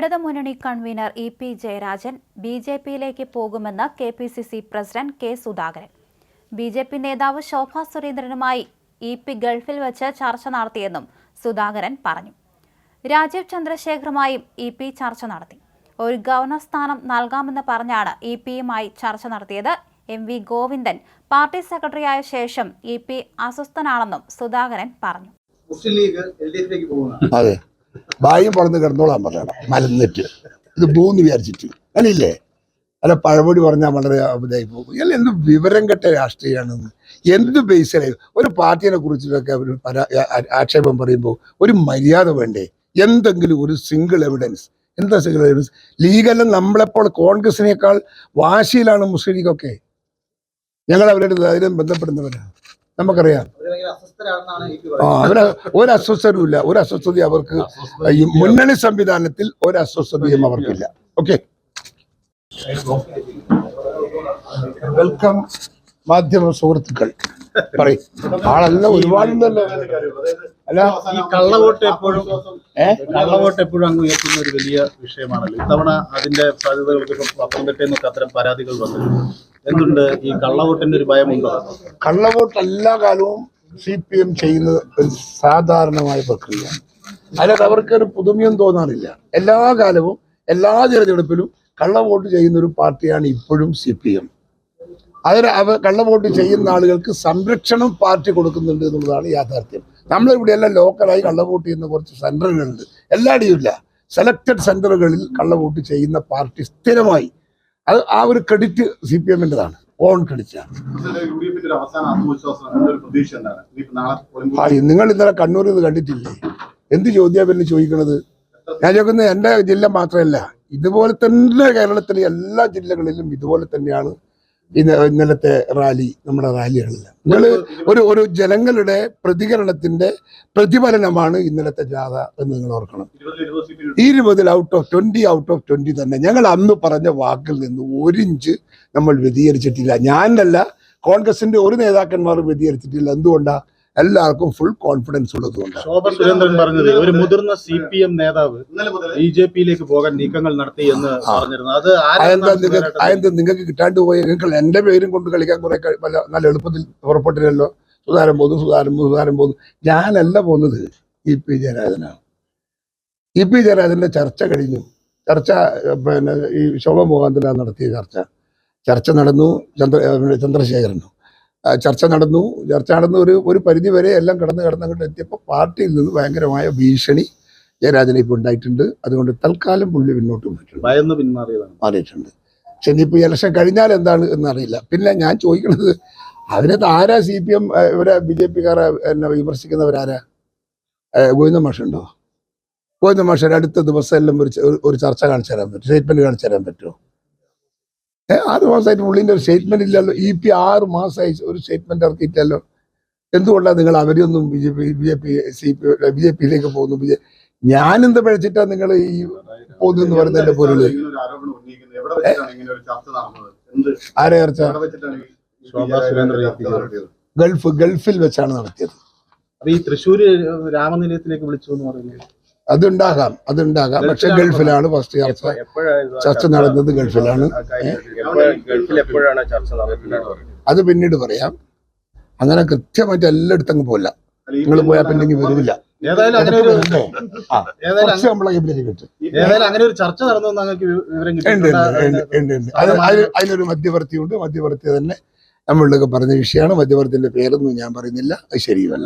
ഇടതുമുന്നണി convener E P Jayarajan B J പിയിലേക്ക് പോകുമെന്ന് K P C C president K Sudhakaran. B J P നേതാവ് Shobha സുരേന്ദ്രനുമായി E P ഗൾഫിൽ വെച്ച് ചർച്ച നടത്തിയെന്നും സുധാകരൻ പറഞ്ഞു. രാജീവ് ചന്ദ്രശേഖറുമായും ഇ പി ചർച്ച നടത്തി. ഒരു ഗവർണർ സ്ഥാനം നൽകാമെന്ന് പറഞ്ഞാണ് ഇ പിയുമായി ചർച്ച നടത്തിയത്. എം വി ഗോവിന്ദൻ പാർട്ടി സെക്രട്ടറിയായ ശേഷം ഇ പി അസ്വസ്ഥനാണെന്നും സുധാകരൻ പറഞ്ഞു. മുസ്ലിം ലീഗ് എൽ ഡി എഫിലേക്ക് പോകുന്നതാണ്. അതെ. ബായും പറന്ന് കിടന്നോളാൻ പറയണം. മലന്നിട്ട്. ഇത് ഭൂന്ന് വിചാരിച്ചിട്ട്. അല്ലില്ലേ? അല്ല പഴമൊഴി പറഞ്ഞാൽ വളരെ ഇതായി പോകും. അല്ല എന്ത് വിവരം കെട്ട രാഷ്ട്രീയമാണെന്ന് എന്ത് ബേസിലായി ഒരു പാർട്ടിയെ കുറിച്ചിട്ടൊക്കെ ഒരു പരാ ആക്ഷേപം പറയുമ്പോൾ ഒരു മര്യാദ വേണ്ടേ? എന്തെങ്കിലും ഒരു സിംഗിൾ എവിഡൻസ് എന്താ സിംഗിൾ എവിഡൻസ് ലീഗെല്ലാം നമ്മളെപ്പോൾ കോൺഗ്രസിനേക്കാൾ വാശിയിലാണ് മുസ്ലിം ലീഗൊക്കെ ഞങ്ങൾ അവരുടെ ധൈര്യം ബന്ധപ്പെടുന്നവരാണ്. നമുക്കറിയാം. ആ പറയുന്നത്. അവർ ഒരു അസ്വസ്ഥതയും ഇല്ല ഒരു അസ്വസ്ഥതയും അവർക്ക് ഈ മുന്നണി സംവിധാനത്തിൽ ഒരു അസ്വസ്ഥതയും അവർക്കില്ല. ഓക്കെ. വെൽക്കം മാധ്യമ സുഹൃത്തുക്കൾ. പറയും. ആളല്ല ഒരുപാടുണ്ടല്ലോ. അല്ല ഈ കള്ളവോട്ട് എപ്പോഴും ഏഹ് കള്ളവോട്ട് എപ്പോഴും അങ്ങ് ഉയർത്തുന്ന ഒരു വലിയ വിഷയമാണല്ലോ. ഇത്തവണ അതിന്റെ സാധ്യതകൾക്ക് പത്തനംതിട്ടയിൽ നിന്നൊക്കെ അത്തരം പരാതികൾ വന്നിട്ടുണ്ട്. എന്തുണ്ട് ഈ കള്ളവോട്ടിന്റെ ഒരു ഭയമുണ്ടോ? കള്ളവോട്ട് എല്ലാ കാലവും സി പി എം ചെയ്യുന്നത് ഒരു സാധാരണമായ പ്രക്രിയ. അതിനകത്ത് അവർക്ക് ഒരു പുതുമയും തോന്നാറില്ല. എല്ലാ കാലവും എല്ലാ തിരഞ്ഞെടുപ്പിലും കള്ളവോട്ട് ചെയ്യുന്ന ഒരു പാർട്ടിയാണ് ഇപ്പോഴും സി പി എം അതിന് അവ കള്ളവോട്ട് ചെയ്യുന്ന ആളുകൾക്ക് സംരക്ഷണം പാർട്ടി കൊടുക്കുന്നുണ്ട് എന്നുള്ളതാണ് യാഥാർത്ഥ്യം. നമ്മളിവിടെയെല്ലാം ലോക്കലായി കള്ളവോട്ട് ചെയ്യുന്ന കുറച്ച് സെന്ററുകളുണ്ട്. എല്ലായിടെയും ഇല്ല. സെലക്റ്റഡ് സെന്ററുകളിൽ കള്ളവോട്ട് ചെയ്യുന്ന പാർട്ടി സ്ഥിരമായി അത് ആ ഒരു ക്രെഡിറ്റ് സി പി എമ്മിന്റെതാണ് ഓൺ ക്രെഡിറ്റാണ് നിങ്ങൾ ഇന്നലെ കണ്ണൂരിൽ നിന്ന് കണ്ടിട്ടില്ലേ? എന്ത് ചോദ്യാ പിന്നെ ചോദിക്കണത്? ഞാൻ ചോദിക്കുന്നത് എന്റെ ജില്ല മാത്രമല്ല ഇതുപോലെ തന്നെ കേരളത്തിലെ എല്ലാ ജില്ലകളിലും ഇതുപോലെ തന്നെയാണ് ഇന്ന ഇന്നലത്തെ റാലി നമ്മുടെ റാലികളെല്ലാം നിങ്ങൾ ഒരു ഒരു ജനങ്ങളുടെ പ്രതികരണത്തിന്റെ പ്രതിഫലനമാണ് ഇന്നലത്തെ ജാഥ എന്ന് നിങ്ങൾ ഓർക്കണം. ഇരുപതിൽ out of twenty out of twenty തന്നെ. ഞങ്ങൾ അന്ന് പറഞ്ഞ വാക്കിൽ നിന്ന് ഒരിഞ്ച് നമ്മൾ വ്യതിചരിച്ചിട്ടില്ല ഞാനല്ല കോൺഗ്രസിന്റെ ഒരു നേതാക്കന്മാർ വ്യതിചരിച്ചിട്ടില്ല എന്തുകൊണ്ടാ? എല്ലാവർക്കും ഫുൾ കോൺഫിഡൻസ് ഉള്ളത് ശോഭ സുരേന്ദ്രൻ പറഞ്ഞത് ഒരു മുതിർന്ന സി പി എം നേതാവ് ബി ജെ പിയിലേക്ക് പോകാൻ നീക്കങ്ങൾ നടത്തി എന്ന് പറഞ്ഞിരുന്നു. അത് അതെന്താ നിങ്ങൾക്ക് അതെന്താ നിങ്ങൾക്ക് കിട്ടാണ്ട് പോയി? നിങ്ങൾ എന്റെ പേരും കൊണ്ട് കളിക്കാൻ കുറെ നല്ല എളുപ്പത്തിൽ പുറപ്പെട്ടില്ലല്ലോ. സുധാരം പോകുന്നു സുധാരം പോകുന്നു സുധാരം പോകുന്നു. ഞാനല്ല പോകുന്നത് ഇ പി ജയരാജനാണ്. ഇ പി ജയരാജന്റെ ചർച്ച കഴിഞ്ഞു. ചർച്ച പിന്നെ ഈ ശോഭ മുഖാന്തര നടത്തിയ ചർച്ച. ചർച്ച നടന്നു. ചന്ദ്ര ചന്ദ്രശേഖരനും. ചർച്ച നടന്നു. ചർച്ച നടന്ന ഒരു ഒരു പരിധി വരെ എല്ലാം കടന്ന് കടന്ന് അങ്ങോട്ട് എത്തിയപ്പോൾ പാർട്ടിയിൽ നിന്ന് ഭയങ്കരമായ ഭീഷണി ജയരാജന് ഇപ്പോൾ ഉണ്ടായിട്ടുണ്ട്. അതുകൊണ്ട് തൽക്കാലം പുള്ളി പിന്നോട്ട് പോയിട്ടുണ്ട്. മാറിയിട്ടുണ്ട്. പക്ഷെ ഇനിയിപ്പോൾ ഇലക്ഷൻ കഴിഞ്ഞാൽ എന്താണ് എന്നറിയില്ല. പിന്നെ ഞാൻ ചോദിക്കുന്നത് അതിനകത്ത് ആരാ സി പി എം ഇവരെ ബി ജെ പിക്കാരെ എന്നെ വിമർശിക്കുന്നവരാരാ? ഗോവിന്ദ മാഷുണ്ടോ ഗോവിന്ദ മാഷ് അടുത്ത ദിവസം എല്ലാം ഒരു ഒരു- ചർച്ച കാണിച്ചു തരാൻ പറ്റും സ്റ്റേറ്റ്മെന്റ് കാണിച്ചു തരാൻ പറ്റുമോ? ആറ് മാസമായിട്ട് പുള്ളിന്റെ ഒരു സ്റ്റേറ്റ്മെന്റ് ഇല്ലല്ലോ. ഇ പി ആറ് മാസമായി ഒരു സ്റ്റേറ്റ്മെന്റ് ഇറക്കിയിട്ടല്ലോ എന്തുകൊണ്ടാണ് നിങ്ങൾ അവരെയൊന്നും B J P B J P C P B J പിയിലേക്ക് പോകുന്നു? ബി ജെ ഞാൻ എന്ത് പഴച്ചിട്ടാ നിങ്ങൾ ഈ പോകുന്നു പറയുന്നതിന്റെ പൊരുൾ ഇങ്ങനെ ഒരു ആരോപണം ഉന്നയിക്കുന്നത് എവിടെ വെച്ചിട്ടാണ് ഇങ്ങനെ ഒരു ചർച്ച നടന്നത് എന്ത് ആരെ ചർച്ച ഗൾഫ് ഗൾഫിൽ വെച്ചാണ് നടത്തിയത്. അപ്പൊ ഈ തൃശ്ശൂര് രാമനിലയത്തിലേക്ക് വിളിച്ചു എന്ന് പറയുന്നത് അതുണ്ടാകാം അതുണ്ടാകാം. പക്ഷെ ഗൾഫിലാണ് ഫസ്റ്റ് ചർച്ച. ചർച്ച നടന്നത് ഗൾഫിലാണ്. അത് പിന്നീട് പറയാം. അങ്ങനെ കൃത്യമായിട്ട് എല്ലായിടത്തും അങ്ങ് പോയില്ല നിങ്ങൾ പോയാൽ പിന്നെ ഇങ്ങ് വരില്ല. മധ്യവർത്തി ഉണ്ട്? അതിനൊരു മധ്യവർത്തി തന്നെ നമ്മളിലൊക്കെ പറഞ്ഞ വിഷയമാണ്. മധ്യവർത്തിന്റെ പേരൊന്നും ഞാൻ പറയുന്നില്ല. അത് ശരിയല്ല